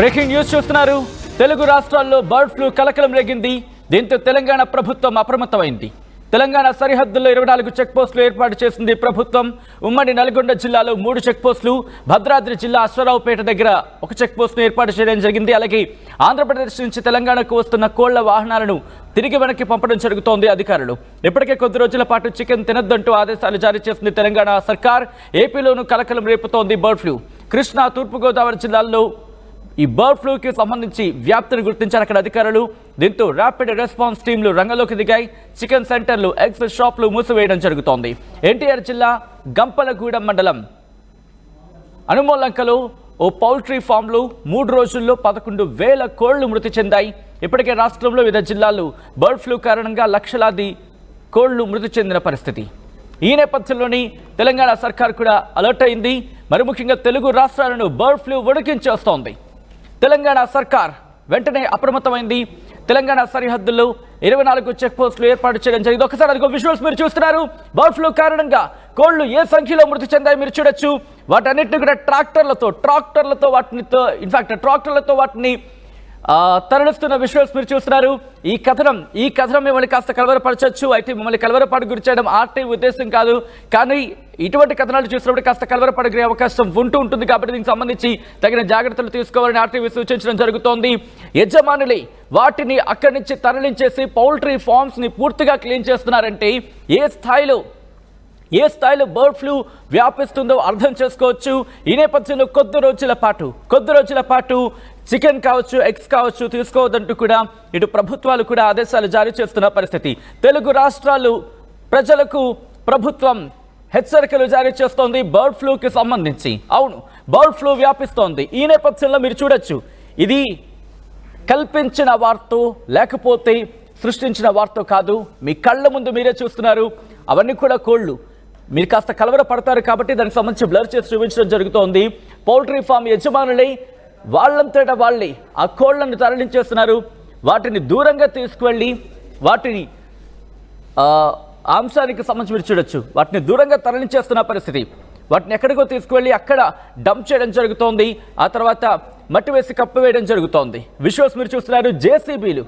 Breaking news చూస్తున్నారు. తెలుగు రాష్ట్రాల్లో bird flu కలకలం రేగింది. దీంతో తెలంగాణ ప్రభుత్వం అప్రమత్తమైంది. తెలంగాణ సరిహద్దుల్లో ఇరవై నాలుగు చెక్ పోస్టులు ఏర్పాటు చేసింది ప్రభుత్వం. ఉమ్మడి నల్గొండ జిల్లాలో మూడు చెక్పోస్టులు భద్రాద్రి జిల్లా అశ్వరావుపేట దగ్గర ఒక చెక్ పోస్టును ఏర్పాటు చేయడం జరిగింది. అలాగే ఆంధ్రప్రదేశ్ నుంచి తెలంగాణకు వస్తున్న కోళ్ళ వాహనాలను తిరిగి వెనక్కి పంపడం జరుగుతోంది అధికారులు. ఇప్పటికే కొద్ది రోజుల పాటు చికెన్ తినొద్దంటూ ఆదేశాలు జారీ చేసింది తెలంగాణ సర్కార్. ఏపీలోనూ కలకలం రేపుతోంది బర్డ్ ఫ్లూ. కృష్ణా తూర్పుగోదావరి జిల్లాల్లో ఈ బర్డ్ ఫ్లూకి సంబంధించి వ్యాప్తిని గుర్తించారు అక్కడ అధికారులు. దీంతో ర్యాపిడ్ రెస్పాన్స్ టీంలు రంగంలోకి దిగాయి. చికెన్ సెంటర్లు ఎగ్స్ షాప్లు మూసివేయడం జరుగుతోంది. ఎన్టీఆర్ జిల్లా గంపలగూడెం మండలం. అనుమోలంకలో ఓ పౌల్ట్రీ ఫామ్లో మూడు రోజుల్లో పదకొండు వేల కోళ్ళు మృతి చెందాయి. ఇప్పటికే రాష్ట్రంలో వివిధ జిల్లాల్లో బర్డ్ ఫ్లూ కారణంగా లక్షలాది కోళ్ళు మృతి చెందిన పరిస్థితి. ఈ నేపథ్యంలోని తెలంగాణ సర్కార్ కూడా అలర్ట్ అయింది. మరి ముఖ్యంగా తెలుగు రాష్ట్రాలను బర్డ్ ఫ్లూ వణికించేస్తోంది తెలంగాణ సర్కార్ వెంటనే అప్రమత్తమైంది. తెలంగాణ సరిహద్దుల్లో ఇరవై నాలుగు చెక్ పోస్టులు ఏర్పాటు చేయడం జరిగింది. ఒకసారి అదిగో విజువల్స్ మీరు చూస్తున్నారు. బర్డ్ ఫ్లూ కారణంగా కోళ్ళు ఏ సంఖ్యలో మృతి చెందాయి మీరు చూడొచ్చు. వాటన్నిటిని కూడా ట్రాక్టర్లతో ట్రాక్టర్లతో వాటిని ఇన్ఫాక్ట్ ట్రాక్టర్లతో వాటిని తరలిస్తున్న విజువల్స్ మీరు చూస్తున్నారు. ఈ కథనం ఈ కథనం మిమ్మల్ని కాస్త కలవరపరచవచ్చు అయితే మిమ్మల్ని కలవరపాటు గురి చేయడం ఆర్టీ ఉద్దేశం కాదు. కానీ ఇటువంటి కథనాలు చూసినప్పుడు కాస్త కలవరపడగలిగే అవకాశం ఉంటూ ఉంటుంది కాబట్టి దీనికి సంబంధించి తగిన జాగ్రత్తలు తీసుకోవాలని ఆర్టీవీ సూచించడం జరుగుతోంది. యజమానులే వాటిని అక్కడి నుంచి తరలించేసి పౌల్ట్రీ ఫార్మ్స్ని పూర్తిగా క్లీన్ చేస్తున్నారంటే ఏ స్థాయిలో ఏ స్థాయిలో బర్డ్ ఫ్లూ వ్యాపిస్తుందో అర్థం చేసుకోవచ్చు. ఈ నేపథ్యంలో కొద్ది రోజుల పాటు కొద్ది రోజుల పాటు చికెన్ కావచ్చు ఎగ్స్ కావచ్చు తీసుకోవద్దంటూ కూడా ఇటు ప్రభుత్వాలు కూడా ఆదేశాలు జారీ చేస్తున్న పరిస్థితి. తెలుగు రాష్ట్రాలు ప్రజలకు ప్రభుత్వం హెచ్చరికలు జారీ చేస్తోంది బర్డ్ ఫ్లూకి సంబంధించి. అవును బర్డ్ ఫ్లూ వ్యాపిస్తోంది. ఈ నేపథ్యంలో మీరు చూడొచ్చు. ఇది కల్పించిన వార్తో లేకపోతే సృష్టించిన వార్తో కాదు. మీ కళ్ళ ముందు మీరే చూస్తున్నారు. అవన్నీ కూడా కోళ్ళు. మీరు కాస్త కలవర పడతారు కాబట్టి దానికి సంబంధించి బ్లర్ చేసి చూపించడం జరుగుతోంది. పౌల్ట్రీ ఫామ్ యజమానులై వాళ్ళంతటా వాళ్ళే ఆ కోళ్ళను తరలించేస్తున్నారు. వాటిని దూరంగా తీసుకువెళ్ళి వాటిని అంశానికి సంబంధించి మీరు చూడొచ్చు. వాటిని దూరంగా తరలించేస్తున్న పరిస్థితి. వాటిని ఎక్కడికో తీసుకువెళ్ళి అక్కడ డంప్ చేయడం జరుగుతోంది. ఆ తర్వాత మట్టి వేసి కప్పివేయడం జరుగుతోంది. విశ్వాస్ మీరు చూస్తున్నారు. జేసీబీలు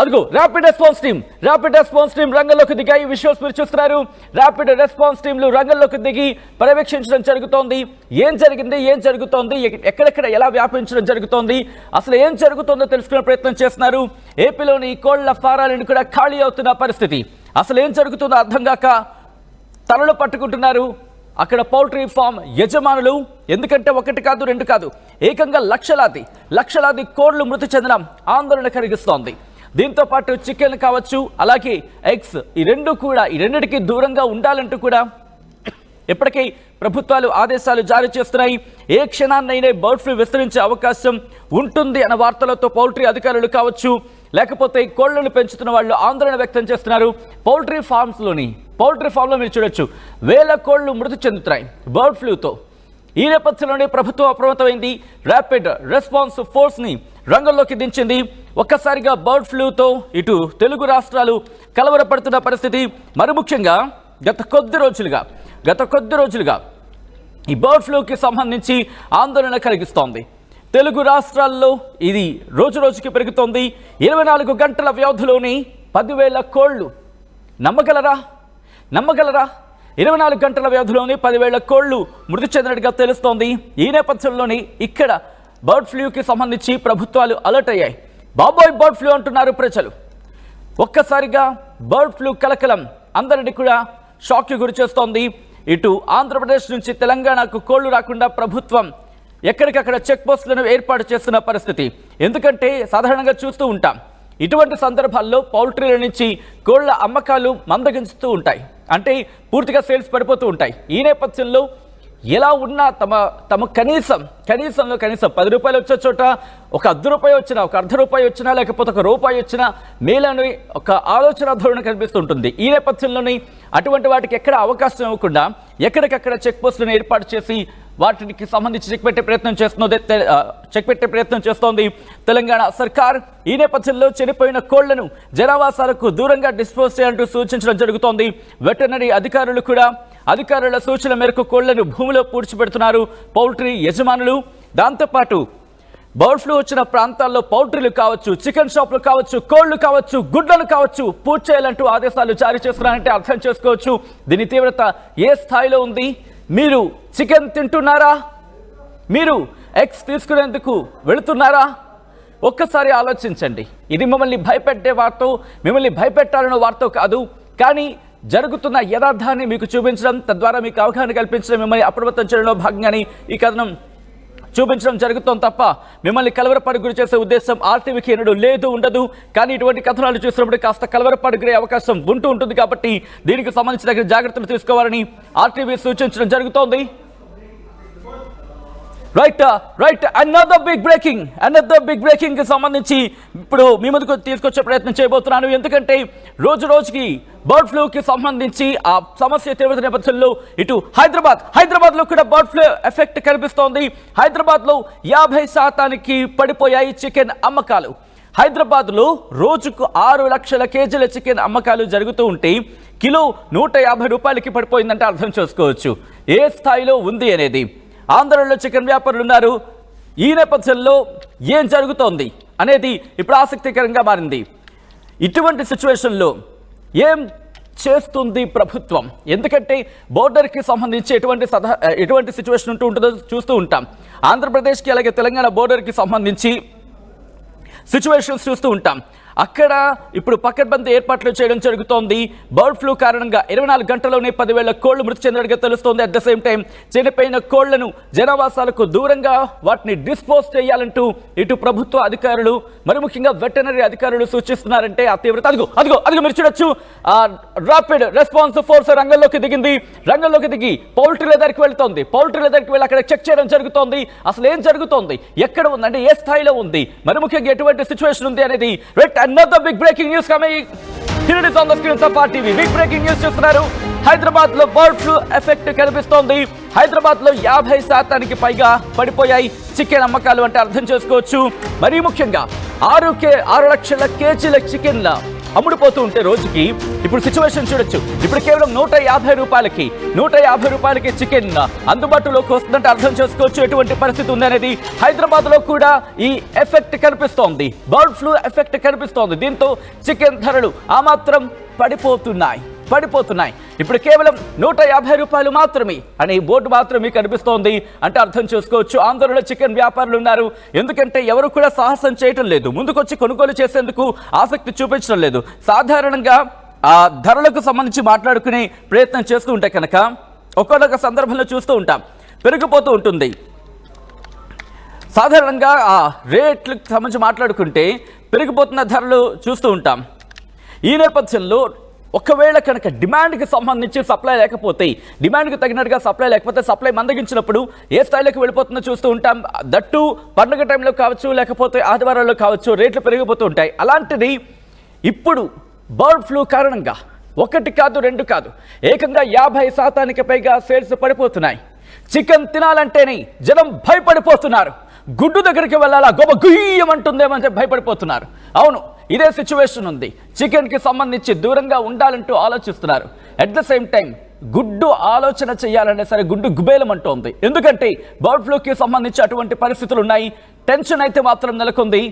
అదిగో rapid response team rapid response team రంగంలోకి దిగాయి విశ్వాస్ మీరు చూస్తున్నారు. ర్యాపిడ్ రెస్పాన్స్ టీంలు రంగంలోకి దిగి పర్యవేక్షించడం జరుగుతోంది. ఏం జరిగింది? ఏం జరుగుతోంది? ఎక్కడెక్కడ ఎలా వ్యాపించడం జరుగుతోంది? అసలు ఏం జరుగుతుందో తెలుసుకునే ప్రయత్నం చేస్తున్నారు. ఏపీలోని కోళ్ళ ఫారాలను కూడా ఖాళీ అవుతున్న పరిస్థితి. అసలు ఏం జరుగుతుందో అర్థం కాక తలలు పట్టుకుంటున్నారు. అక్కడ పౌల్ట్రీ ఫామ్ యజమానులు. ఎందుకంటే ఒకటి కాదు రెండు కాదు. ఏకంగా లక్షలాది లక్షలాది కోళ్ళు మృతి చెందడం ఆందోళన కలిగిస్తోంది. దీంతో పాటు చికెన్ కావచ్చు అలాగే ఎగ్స్ ఈ రెండు కూడా ఈ రెండిటికి దూరంగా ఉండాలంటూ కూడా ఇప్పటికీ ప్రభుత్వాలు ఆదేశాలు జారీ చేస్తున్నాయి. ఏ క్షణాన్నైనా బర్డ్ ఫ్లూ విస్తరించే అవకాశం ఉంటుంది అన్న వార్తలతో పౌల్ట్రీ అధికారులు కావచ్చు లేకపోతే కోళ్ళను పెంచుతున్న వాళ్ళు ఆందోళన వ్యక్తం చేస్తున్నారు. పౌల్ట్రీ ఫార్మ్స్లోని పౌల్ట్రీ ఫామ్లో మీరు చూడొచ్చు వేల కోళ్ళు మృతి చెందుతున్నాయి బర్డ్ ఫ్లూతో. ఈ నేపథ్యంలోనే ప్రభుత్వం అప్రమత్తమైంది. ర్యాపిడ్ రెస్పాన్స్ ఫోర్స్ని రంగంలోకి దించింది. ఒక్కసారిగా బర్డ్ ఫ్లూతో ఇటు తెలుగు రాష్ట్రాలు కలవరపడుతున్న పరిస్థితి. మరి ముఖ్యంగా గత కొద్ది రోజులుగా గత కొద్ది రోజులుగా ఈ బర్డ్ ఫ్లూకి సంబంధించి ఆందోళన కలిగిస్తోంది. తెలుగు రాష్ట్రాల్లో ఇది రోజు రోజుకి పెరుగుతోంది. ఇరవై నాలుగు గంటల వ్యవధిలోని పదివేల కోళ్ళు నమ్మగలరా? నమ్మగలరా? ఇరవై నాలుగు గంటల వ్యవధిలోని పదివేల కోళ్ళు మృతి చెందినట్టుగా తెలుస్తోంది. ఈ నేపథ్యంలోని ఇక్కడ బర్డ్ ఫ్లూకి సంబంధించి ప్రభుత్వాలు అలర్ట్ అయ్యాయి. బాబోయ్ బర్డ్ ఫ్లూ అంటున్నారు ప్రజలు. ఒక్కసారిగా బర్డ్ ఫ్లూ కలకలం అందరినీ కూడా షాక్కి గురి చేస్తోంది. ఇటు ఆంధ్రప్రదేశ్ నుంచి తెలంగాణకు కోళ్ళు రాకుండా ప్రభుత్వం ఎక్కడికక్కడ చెక్ పోస్టులను ఏర్పాటు చేస్తున్న పరిస్థితి. ఎందుకంటే సాధారణంగా చూస్తూ ఉంటాం. ఇటువంటి సందర్భాల్లో పౌల్ట్రీల నుంచి కోళ్ళ అమ్మకాలు మందగించుతూ ఉంటాయి. అంటే పూర్తిగా సేల్స్ పడిపోతూ ఉంటాయి. ఈ నేపథ్యంలో ఎలా ఉన్నా తమ తమ కనీసం కనీసంలో కనీసం పది రూపాయలు వచ్చే చోట ఒక అర్ధ రూపాయి వచ్చినా ఒక అర్ధ రూపాయి వచ్చినా లేకపోతే ఒక రూపాయి వచ్చినా మేలని ఒక ఆలోచన ధోరణి కనిపిస్తుంటుంది. ఈ నేపథ్యంలోని అటువంటి వాటికి ఎక్కడ అవకాశం ఇవ్వకుండా ఎక్కడికక్కడ చెక్ పోస్టులను ఏర్పాటు చేసి వాటికి సంబంధించి చెక్ పెట్టే ప్రయత్నం చేస్తున్నది తె- చెక్ పెట్టే ప్రయత్నం చేస్తోంది తెలంగాణ సర్కార్. ఈ నేపథ్యంలో చనిపోయిన కోళ్ళను జనావాసాలకు దూరంగా డిస్పోజ్ చేయాలంటూ సూచించడం జరుగుతోంది. వెటర్నరీ అధికారులు కూడా అధికారుల సూచన మేరకు కోళ్ళను భూమిలో పూడ్చిపెడుతున్నారు పౌల్ట్రీ యజమానులు. దాంతోపాటు బర్డ్ ఫ్లూ వచ్చిన ప్రాంతాల్లో పౌల్ట్రీలు కావచ్చు చికెన్ షాపులు కావచ్చు కోళ్ళు కావచ్చు గుడ్లను కావచ్చు పూర్తి చేయాలంటూ ఆదేశాలు జారీ చేస్తున్నారంటే అర్థం చేసుకోవచ్చు. దీని తీవ్రత ఏ స్థాయిలో ఉంది? మీరు చికెన్ తింటున్నారా? మీరు ఎగ్స్ తీసుకునేందుకు వెళుతున్నారా? ఒక్కసారి ఆలోచించండి. ఇది మిమ్మల్ని భయపెట్టే వార్తో మిమ్మల్ని భయపెట్టాలన్న వార్తో కాదు. కానీ జరుగుతున్న యథార్థాన్ని మీకు చూపించడం తద్వారా మీకు అవగాహన కల్పించడం మిమ్మల్ని అప్రమత్తం చేయడంలో భాగంగానే ఈ కథనం చూపించడం జరుగుతుంది తప్ప మిమ్మల్ని కలవరపాటు గురి చేసే ఉద్దేశం ఆర్టీవీకి ఎన్నడూ లేదు ఉండదు. కానీ ఇటువంటి కథనాలు చూసినప్పుడు కాస్త కలవరపాటు గురే అవకాశం ఉంటూ ఉంటుంది కాబట్టి దీనికి సంబంధించిన జాగ్రత్తలు తీసుకోవాలని ఆర్టీవీ సూచించడం జరుగుతోంది. Right right another big breaking another big బ్రేకింగ్కి సంబంధించి ఇప్పుడు మీ ముందుకు తీసుకొచ్చే ప్రయత్నం చేయబోతున్నాను. ఎందుకంటే రోజు రోజుకి బర్డ్ ఫ్లూకి సంబంధించి ఆ సమస్య తీవ్రత నేపథ్యంలో ఇటు హైదరాబాద్ హైదరాబాద్లో కూడా బర్డ్ ఫ్లూ ఎఫెక్ట్ కనిపిస్తోంది. హైదరాబాద్లో యాభై శాతానికి పడిపోయాయి చికెన్ అమ్మకాలు. హైదరాబాద్లో రోజుకు ఆరు లక్షల కేజీల చికెన్ అమ్మకాలు జరుగుతూ ఉంటే కిలో నూట యాభై రూపాయలకి పడిపోయిందంటే అర్థం చేసుకోవచ్చు. ఏ స్థాయిలో ఉంది అనేది? ఆంధ్రలో చికెన్ వ్యాపారులు ఉన్నారు. ఈ నేపథ్యంలో ఏం జరుగుతోంది అనేది ఇప్పుడు ఆసక్తికరంగా మారింది. ఇటువంటి సిచ్యువేషన్లో ఏం చేస్తుంది ప్రభుత్వం? ఎందుకంటే బోర్డర్కి సంబంధించి ఎటువంటి సదా ఎటువంటి సిచ్యువేషన్ ఉంటూ ఉంటుందో చూస్తూ ఉంటాం. ఆంధ్రప్రదేశ్కి అలాగే తెలంగాణ బోర్డర్కి సంబంధించి సిచ్యువేషన్స్ చూస్తూ ఉంటాం. అక్కడ ఇప్పుడు పకడ్బందీ ఏర్పాట్లు చేయడం జరుగుతోంది. బర్డ్ ఫ్లూ కారణంగా ఇరవై నాలుగు గంటల్లోనే పదివేల కోళ్ళు మృతి చెందినట్టుగా తెలుస్తోంది. అట్ ద సేమ్ టైం చనిపోయిన కోళ్ళను జనావాసాలకు దూరంగా వాటిని డిస్పోజ్ చేయాలంటూ ఇటు ప్రభుత్వ అధికారులు మరి ముఖ్యంగా వెటనరీ అధికారులు సూచిస్తున్నారంటే ఆ తీవ్రత అదిగో అదిగో అదిగో మీరు చూడొచ్చు. రాపిడ్ రెస్పాన్స్ ఫోర్స్ రంగంలోకి దిగింది. రంగంలోకి దిగి పౌల్ట్రీల దగ్గరికి వెళ్తోంది. పౌల్ట్రీల దగ్గరికి వెళ్ళి అక్కడ చెక్ చేయడం జరుగుతోంది. అసలు ఏం జరుగుతోంది? ఎక్కడ ఉందంటే ఏ స్థాయిలో ఉంది? మరి ముఖ్యంగా ఎటువంటి సిచ్యువేషన్ ఉంది అనేది red another big breaking news coming Here it is on the screen of our TV. Breaking news చూస్తున్నారు. హైదరాబాద్లో బర్డ్ ఫ్లూ ఎఫెక్ట్ కనిపిస్తోంది. హైదరాబాద్లో యాభై శాతానికి పైగా పడిపోయాయి చికెన్ అమ్మకాలు అంటే అర్థం చేసుకోవచ్చు. మరీ ముఖ్యంగా ఆరు కే ఆరు లక్షల కేజీల చికెన్ అమ్ముడుపోతూ ఉంటే రోజుకి ఇప్పుడు సిచ్యువేషన్ చూడొచ్చు. ఇప్పుడు కేవలం నూట యాభై రూపాయలకి నూట యాభై రూపాయలకి చికెన్ అందుబాటులోకి వస్తుందంటే అర్థం చేసుకోవచ్చు ఎటువంటి పరిస్థితి ఉంది అనేది హైదరాబాద్లో కూడా ఈ ఎఫెక్ట్ కనిపిస్తోంది. బర్డ్ ఫ్లూ ఎఫెక్ట్ కనిపిస్తోంది. దీంతో చికెన్ ధరలు ఆ మాత్రం పడిపోతున్నాయి. పడిపోతున్నాయి. ఇప్పుడు కేవలం నూట యాభై రూపాయలు మాత్రమే. అనే ఈ బోర్డు మాత్రమే కనిపిస్తోంది అంటే అర్థం చేసుకోవచ్చు ఆంధ్రలో చికెన్ వ్యాపారులు ఉన్నారు. ఎందుకంటే ఎవరు కూడా సాహసం చేయటం లేదు. ముందుకొచ్చి కొనుగోలు చేసేందుకు ఆసక్తి చూపించడం లేదు. సాధారణంగా ఆ ధరలకు సంబంధించి మాట్లాడుకునే ప్రయత్నం చేస్తూ ఉంటే కనుక ఒక్కొక్క సందర్భంలో చూస్తూ ఉంటాం. పెరిగిపోతూ ఉంటుంది. సాధారణంగా ఆ రేట్లకు సంబంధించి మాట్లాడుకుంటే పెరిగిపోతున్న ధరలు చూస్తూ ఉంటాం. ఈ నేపథ్యంలో ఒకవేళ కనుక డిమాండ్కి సంబంధించి సప్లై లేకపోతే డిమాండ్కి తగినట్టుగా సప్లై లేకపోతే సప్లై మందగించినప్పుడు ఏ స్థాయిలోకి వెళ్ళిపోతుందో చూస్తూ ఉంటాం. దట్టు పండుగ టైంలో కావచ్చు లేకపోతే ఆదివారాల్లో కావచ్చు రేట్లు పెరిగిపోతూ ఉంటాయి. అలాంటిది ఇప్పుడు బర్డ్ ఫ్లూ కారణంగా ఒకటి కాదు రెండు కాదు ఏకంగా యాభై శాతానికి పైగా సేల్స్ పడిపోతున్నాయి. చికెన్ తినాలంటేనే జనం భయపడిపోతున్నారు. గుడ్డు దగ్గరికి వెళ్ళాలా? గొప్ప గుయ్యమంటుందేమని చెప్పి భయపడిపోతున్నారు. అవును ఇదే సిచ్యువేషన్ ఉంది. చికెన్కి సంబంధించి దూరంగా ఉండాలంటూ ఆలోచిస్తున్నారు. అట్ ద సేమ్ టైం గుడ్డు ఆలోచన చేయాలనే సరే గుడ్డు గుబేలం అంటోంది. ఎందుకంటే బర్డ్ ఫ్లూకి సంబంధించి అటువంటి పరిస్థితులు ఉన్నాయి. టెన్షన్ అయితే మాత్రం నెలకొంది.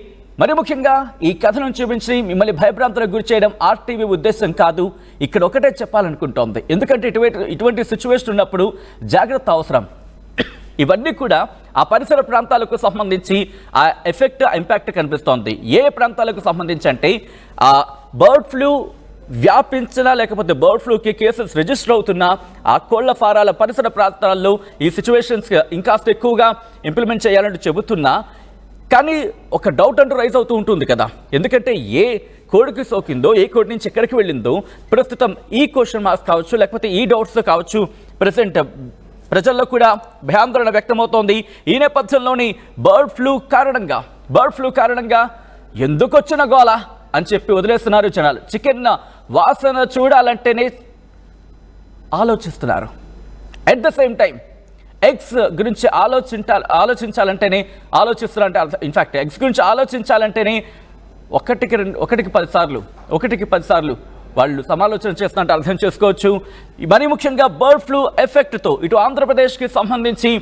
మరి ముఖ్యంగా ఈ కథను చూపించి మిమ్మల్ని భయభ్రాంతులకు గురి చేయడం ఆర్టీవీ ఉద్దేశం కాదు. ఇక్కడ ఒకటే చెప్పాలనుకుంటోంది. ఎందుకంటే ఇటువంటి ఇటువంటి సిచ్యువేషన్ ఉన్నప్పుడు జాగ్రత్త అవసరం. ఇవన్నీ కూడా ఆ పరిసర ప్రాంతాలకు సంబంధించి ఆ ఎఫెక్ట్ ఇంపాక్ట్ కనిపిస్తోంది. ఏ ప్రాంతాలకు సంబంధించి అంటే ఆ బర్డ్ ఫ్లూ వ్యాపించిన లేకపోతే బర్డ్ ఫ్లూకి కేసెస్ రిజిస్టర్ అవుతున్న ఆ కోళ్ళ ఫారాల పరిసర ప్రాంతాల్లో ఈ సిచ్యువేషన్స్ ఇంకాస్త ఎక్కువగా ఇంప్లిమెంట్ చేయాలంటూ చెబుతున్నా కానీ ఒక డౌట్ అంటూ రైజ్ అవుతూ ఉంటుంది కదా. ఎందుకంటే ఏ కోడికి సోకిందో ఏ కోడి నుంచి ఎక్కడికి వెళ్ళిందో ప్రస్తుతం ఈ క్వశ్చన్ మార్క్స్ కావచ్చు లేకపోతే ఈ డౌట్స్ కావచ్చు ప్రజెంట్ ప్రజల్లో కూడా భయాందోళన వ్యక్తమవుతోంది. ఈ నేపథ్యంలోని బర్డ్ ఫ్లూ కారణంగా బర్డ్ ఫ్లూ కారణంగా ఎందుకు వచ్చిన గోల అని చెప్పి వదిలేస్తున్నారు జనాలు. చికెన్ వాసన చూడాలంటేనే ఆలోచిస్తున్నారు. At the same time eggs గురించి ఆలోచించాలి ఆలోచించాలంటేనే ఆలోచిస్తున్నారంటే ఇన్ఫ్యాక్ట్ ఎగ్స్ గురించి ఆలోచించాలంటేనే ఒకటికి రెండు ఒకటికి పదిసార్లు ఒకటికి పదిసార్లు వాళ్ళు సమాలోచన చేస్తున్నట్టు అర్థం చేసుకోవచ్చు. మరీ ముఖ్యంగా బర్డ్ ఫ్లూ ఎఫెక్ట్తో ఇటు ఆంధ్రప్రదేశ్కి సంబంధించి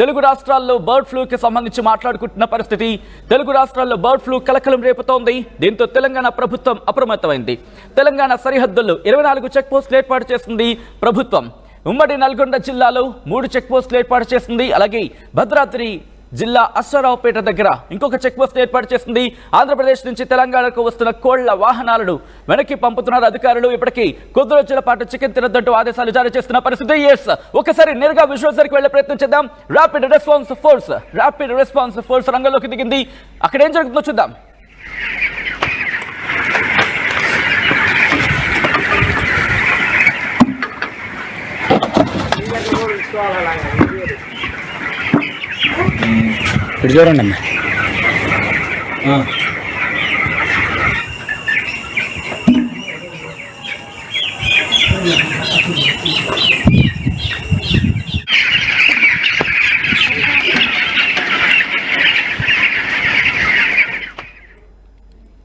తెలుగు రాష్ట్రాల్లో బర్డ్ ఫ్లూకి సంబంధించి మాట్లాడుకుంటున్న పరిస్థితి. తెలుగు రాష్ట్రాల్లో బర్డ్ ఫ్లూ కలకలం రేపుతోంది. దీంతో తెలంగాణ ప్రభుత్వం అప్రమత్తమైంది. తెలంగాణ సరిహద్దుల్లో ఇరవై నాలుగు చెక్పోస్టులు ఏర్పాటు చేసింది ప్రభుత్వం. ఉమ్మడి నల్గొండ జిల్లాలో మూడు చెక్పోస్టులు ఏర్పాటు చేసింది అలాగే భద్రాద్రి జిల్లా అశ్వరావుపేట దగ్గర ఇంకొక చెక్ పోస్ట్ ఏర్పాటు చేసింది. ఆంధ్రప్రదేశ్ నుంచి తెలంగాణకు వస్తున్న కోళ్ళ వాహనాలను వెనక్కి పంపుతున్నారు అధికారులు. ఇప్పటికీ కొద్ది రోజుల పాటు చికెన్ తినద్దంటూ ఆదేశాలు జారీ చేస్తున్న పరిస్థితి. ఎస్ ఒకసారి నేరుగా విజువల్స్ వరకు వెళ్ళే ప్రయత్నం చేద్దాం. Rapid response force rapid response force రంగంలోకి దిగింది. అక్కడ ఏం జరుగుతుందో చూద్దాం. ఇటు చూడండి అన్న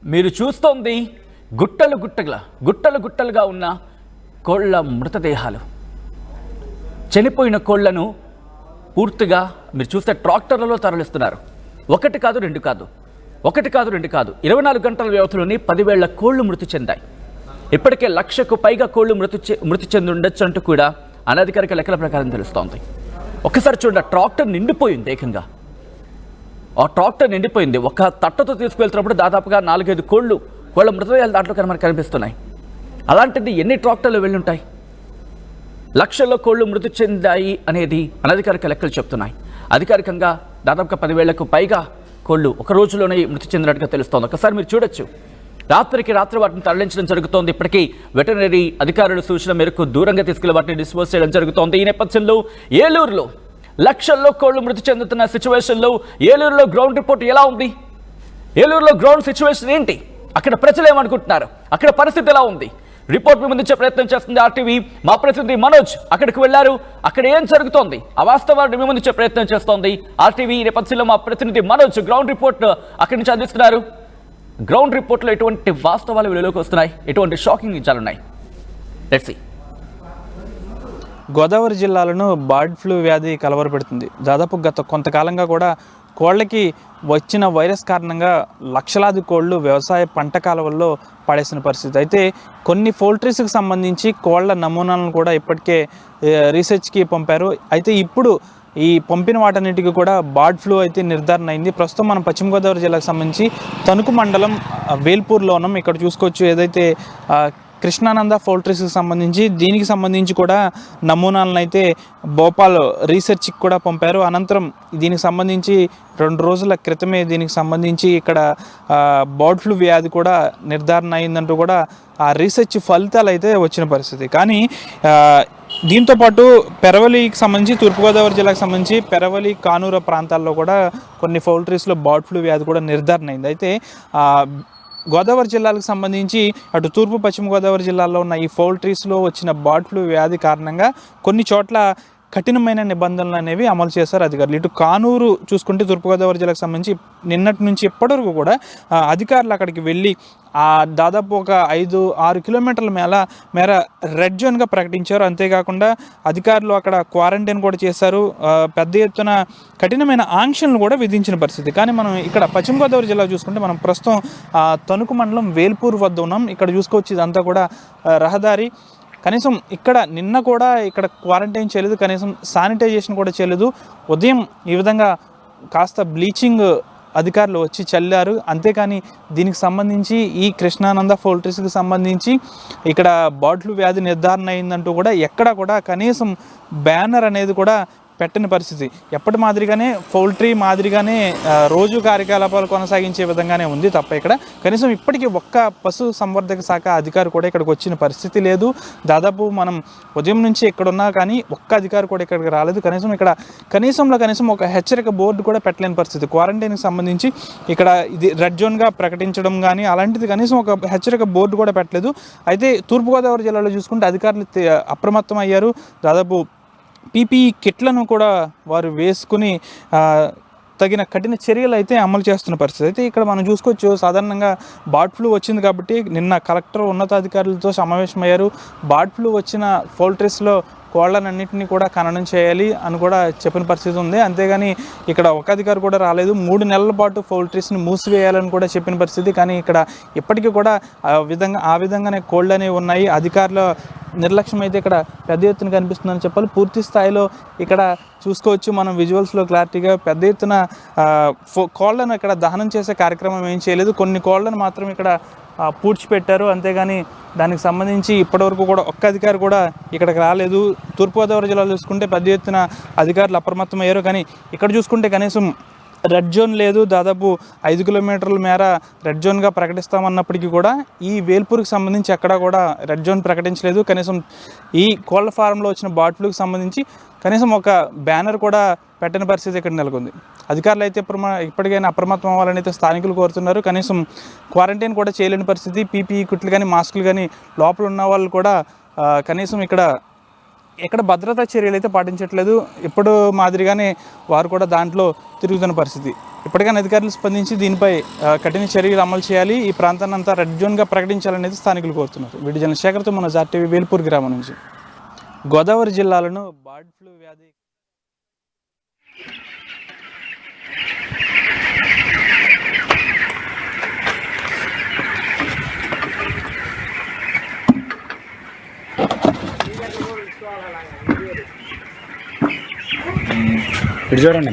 మీరు చూస్తోంది గుట్టలు గుట్టలుగా గుట్టలు గుట్టలుగా ఉన్న కోళ్ళ మృతదేహాలు. చనిపోయిన కోళ్ళను పూర్తిగా మీరు చూస్తే ట్రాక్టర్లలో తరలిస్తున్నారు. ఒకటి కాదు రెండు కాదు. ఒకటి కాదు రెండు కాదు. ఇరవై నాలుగు గంటల వ్యవధిలోని పదివేల కోళ్ళు మృతి చెందాయి. ఇప్పటికే లక్షకు పైగా కోళ్ళు మృతి చె- మృతి చెంది ఉండొచ్చు అంటూ కూడా అనధికారిక లెక్కల ప్రకారం తెలుస్తోంది. ఒకసారి చూడండి ఆ ట్రాక్టర్ నిండిపోయింది ఏకంగా. ఆ ట్రాక్టర్ నిండిపోయింది. ఒక తట్టతో తీసుకువెళ్తున్నప్పుడు దాదాపుగా నాలుగైదు కోళ్ళు కోళ్ళ మృతదేహాలు దాంట్లో కన- మనకు కనిపిస్తున్నాయి. అలాంటిది ఎన్ని ట్రాక్టర్లు వెళ్ళుంటాయి? లక్షల్లో కోళ్ళు మృతి చెందాయి అనేది అనధికారిక లెక్కలు చెప్తున్నాయి. అధికారికంగా దాదాపుగా పదివేలకు పైగా కోళ్ళు ఒక రోజులోనే మృతి చెందినట్టుగా తెలుస్తోంది. ఒకసారి మీరు చూడొచ్చు. రాత్రికి రాత్రి వాటిని తరలించడం జరుగుతోంది. ఇప్పటికీ వెటనరీ అధికారుల సూచన మేరకు దూరంగా తీసుకెళ్ళి వాటిని డిస్పోజ్ చేయడం జరుగుతోంది. ఈ నేపథ్యంలో ఏలూరులో లక్షల్లో కోళ్ళు మృతి చెందుతున్న సిచ్యువేషన్లో ఏలూరులో గ్రౌండ్ రిపోర్ట్ ఎలా ఉంది? ఏలూరులో గ్రౌండ్ సిచ్యువేషన్ ఏంటి? అక్కడ ప్రజలు ఏమనుకుంటున్నారు? అక్కడ పరిస్థితి ఎలా ఉంది? రిపోర్ట్ ముందుంచే ప్రయత్నం చేస్తుంది ఆర్టీవీ. మా ప్రతినిధి మనోజ్ అక్కడికి వెళ్ళారు అక్కడ ఏం జరుగుతోంది? ఆ వాస్తవాన్ని మీ ప్రయత్నం చేస్తోంది ఆర్టీవీ. నేపథ్యంలో మా ప్రతినిధి మనోజ్ గ్రౌండ్ రిపోర్ట్ అక్కడి నుంచి అందిస్తున్నారు. గ్రౌండ్ రిపోర్ట్లో ఎటువంటి వాస్తవాలు వెలుగులోకి వస్తున్నాయి? ఎటువంటి షాకింగ్ నిజాలున్నాయి లెట్స్ సీ గోదావరి జిల్లాలను బర్డ్ ఫ్లూ వ్యాధి కలవరపెడుతుంది. దాదాపు గత కొంతకాలంగా కూడా కోళ్ళకి వచ్చిన వైరస్ కారణంగా లక్షలాది కోళ్ళు వ్యవసాయ పంట కాలువల్లో పడేసిన పరిస్థితి. అయితే కొన్ని పోల్ట్రీస్కి సంబంధించి కోళ్ళ నమూనాలను కూడా ఇప్పటికే రీసెర్చ్కి పంపారు. అయితే ఇప్పుడు ఈ పంపిన వాటన్నిటికీ కూడా బర్డ్ ఫ్లూ అయితే నిర్ధారణ అయింది. ప్రస్తుతం మనం పశ్చిమ గోదావరి జిల్లాకు సంబంధించి తణుకు మండలం ఆ, వేల్పూర్లో ఉన్నాం ఇక్కడ చూసుకోవచ్చు. ఏదైతే కృష్ణానంద పోల్ట్రీస్కి సంబంధించి దీనికి సంబంధించి కూడా నమూనాలను అయితే భోపాల్ రీసెర్చ్కి కూడా పంపారు. అనంతరం దీనికి సంబంధించి రెండు రోజుల క్రితమే దీనికి సంబంధించి ఇక్కడ బర్డ్ ఫ్లూ వ్యాధి కూడా నిర్ధారణ అయిందంటూ కూడా ఆ రీసెర్చ్ ఫలితాలు అయితే వచ్చిన పరిస్థితి. కానీ దీంతోపాటు దీంతో పాటు పెరవలికి సంబంధించి తూర్పుగోదావరి జిల్లాకు సంబంధించి పెరవలి కానూర ప్రాంతాల్లో కూడా కొన్ని పౌల్ట్రీస్లో బర్డ్ ఫ్లూ వ్యాధి కూడా నిర్ధారణ అయింది. అయితే గోదావరి జిల్లాలకు సంబంధించి అటు తూర్పు పశ్చిమ గోదావరి జిల్లాలో ఉన్న ఈ పౌల్ట్రీస్లో వచ్చిన బర్డ్ ఫ్లూ వ్యాధి కారణంగా కొన్ని చోట్ల కఠినమైన నిబంధనలు అనేవి అమలు చేశారు అధికారులు. ఇటు కానూరు చూసుకుంటే తూర్పుగోదావరి జిల్లాకు సంబంధించి నిన్నటి నుంచి ఇప్పటివరకు కూడా అధికారులు అక్కడికి వెళ్ళి ఆ దాదాపు ఒక ఐదు ఆరు కిలోమీటర్ల మేర మేర రెడ్ జోన్గా ప్రకటించారు. అంతేకాకుండా అధికారులు అక్కడ క్వారంటైన్ కూడా చేశారు. పెద్ద ఎత్తున కఠినమైన ఆంక్షలను కూడా విధించిన పరిస్థితి. కానీ మనం ఇక్కడ పశ్చిమ గోదావరి జిల్లా చూసుకుంటే మనం ప్రస్తుతం తణుకు మండలం వేల్పూర్ వద్ద ఉన్నాం. ఇక్కడ చూసుకోవచ్చు ఇదంతా కూడా రహదారి. కనీసం ఇక్కడ నిన్న కూడా ఇక్కడ క్వారంటైన్ చేయలేదు కనీసం శానిటైజేషన్ కూడా చేయలేదు. ఉదయం ఈ విధంగా కాస్త బ్లీచింగ్ అధికారులు వచ్చి చల్లారు. అంతేకాని దీనికి సంబంధించి ఈ కృష్ణానంద ఫోల్ట్రీస్కి సంబంధించి ఇక్కడ బాటిల్ వ్యాధి నిర్ధారణ అయిందంటూ కూడా ఎక్కడ కూడా కనీసం బ్యానర్ అనేది కూడా పెట్టని పరిస్థితి. ఎప్పటి మాదిరిగానే పౌల్ట్రీ మాదిరిగానే రోజు కార్యకలాపాలు కొనసాగించే విధంగానే ఉంది తప్ప ఇక్కడ. కనీసం ఇప్పటికీ ఒక్క పశు సంవర్ధక శాఖ అధికారి కూడా ఇక్కడికి వచ్చిన పరిస్థితి లేదు. దాదాపు మనం ఉదయం నుంచి ఇక్కడ ఉన్నా కానీ ఒక్క అధికారి కూడా ఇక్కడికి రాలేదు. కనీసం ఇక్కడ కనీసంలో కనీసం ఒక హెచ్చరిక బోర్డు కూడా పెట్టలేని పరిస్థితి. క్వారంటైన్కి సంబంధించి ఇక్కడ ఇది రెడ్ జోన్గా ప్రకటించడం కానీ అలాంటిది కనీసం ఒక హెచ్చరిక బోర్డు కూడా పెట్టలేదు. అయితే తూర్పుగోదావరి జిల్లాలో చూసుకుంటే అధికారులు అప్రమత్తం అయ్యారు దాదాపు పీపీఈ కిట్లను కూడా వారు వేసుకుని తగిన కఠిన చర్యలు అయితే అమలు చేస్తున్న పరిస్థితి. అయితే ఇక్కడ మనం చూసుకోవచ్చు సాధారణంగా బార్డ్ ఫ్లూ వచ్చింది కాబట్టి నిన్న కలెక్టర్ ఉన్నతాధికారులతో సమావేశమయ్యారు. బార్డ్ ఫ్లూ వచ్చిన పౌల్ట్రీస్లో కోళ్ళనన్నింటినీ కూడా ఖననం చేయాలి అని కూడా చెప్పిన పరిస్థితి ఉంది. అంతేగాని ఇక్కడ ఒక అధికారి కూడా రాలేదు. మూడు నెలల పాటు పౌల్ట్రీస్ని మూసివేయాలని కూడా చెప్పిన పరిస్థితి. కానీ ఇక్కడ ఇప్పటికీ కూడా ఆ విధంగా ఆ విధంగానే కోళ్ళు అనేవి ఉన్నాయి. అధికారుల నిర్లక్ష్యం అయితే ఇక్కడ పెద్ద ఎత్తున కనిపిస్తుందని చెప్పాలి. పూర్తి స్థాయిలో ఇక్కడ చూసుకోవచ్చు. మనం విజువల్స్లో క్లారిటీగా పెద్ద ఎత్తున కోళ్ళను కోళ్ళను ఇక్కడ దహనం చేసే కార్యక్రమం ఏం చేయలేదు. కొన్ని కోళ్ళను మాత్రం ఇక్కడ పూడ్చిపెట్టారు. అంతేగాని దానికి సంబంధించి ఇప్పటివరకు కూడా ఒక్క అధికారి కూడా ఇక్కడికి రాలేదు. తూర్పుగోదావరి జిల్లాలో చూసుకుంటే పెద్ద ఎత్తున అధికారులు అప్రమత్తం అయ్యారు. కానీ ఇక్కడ చూసుకుంటే కనీసం రెడ్ జోన్ లేదు. దాదాపు ఐదు కిలోమీటర్ల మేర రెడ్ జోన్గా ప్రకటిస్తామన్నప్పటికీ కూడా ఈ వేల్పూర్కి సంబంధించి ఎక్కడా కూడా రెడ్ జోన్ ప్రకటించలేదు. కనీసం ఈ కోళ్ళ ఫారంలో వచ్చిన బర్డ్ ఫ్లూకి సంబంధించి కనీసం ఒక బ్యానర్ కూడా పెట్టని పరిస్థితి ఇక్కడ నెలకొంది. అధికారులు అయితే ప్రమా ఇప్పటికైనా అప్రమత్తం అవ్వాలని అయితే స్థానికులు కోరుతున్నారు. కనీసం క్వారంటైన్ కూడా చేయలేని పరిస్థితి. పీపీఈ కుట్లు కానీ మాస్కులు కానీ లోపల ఉన్న వాళ్ళు కూడా కనీసం ఇక్కడ ఎక్కడ భద్రతా చర్యలు అయితే పాటించట్లేదు. ఇప్పుడు మాదిరిగానే వారు కూడా దాంట్లో తిరుగుతున్న పరిస్థితి. ఇప్పటికైనా అధికారులు స్పందించి దీనిపై కఠిన చర్యలు అమలు చేయాలి. ఈ ప్రాంతాన్ని అంతా రెడ్ జోన్గా ప్రకటించాలనేది స్థానికులు కోరుతున్నారు. వీడి జనశేఖర్తో మన జాటీవీ వేల్పూర్ గ్రామం నుంచి. గోదావరి జిల్లాలను బర్డ్ ఫ్లూ వ్యాధి ఇటు చూడండి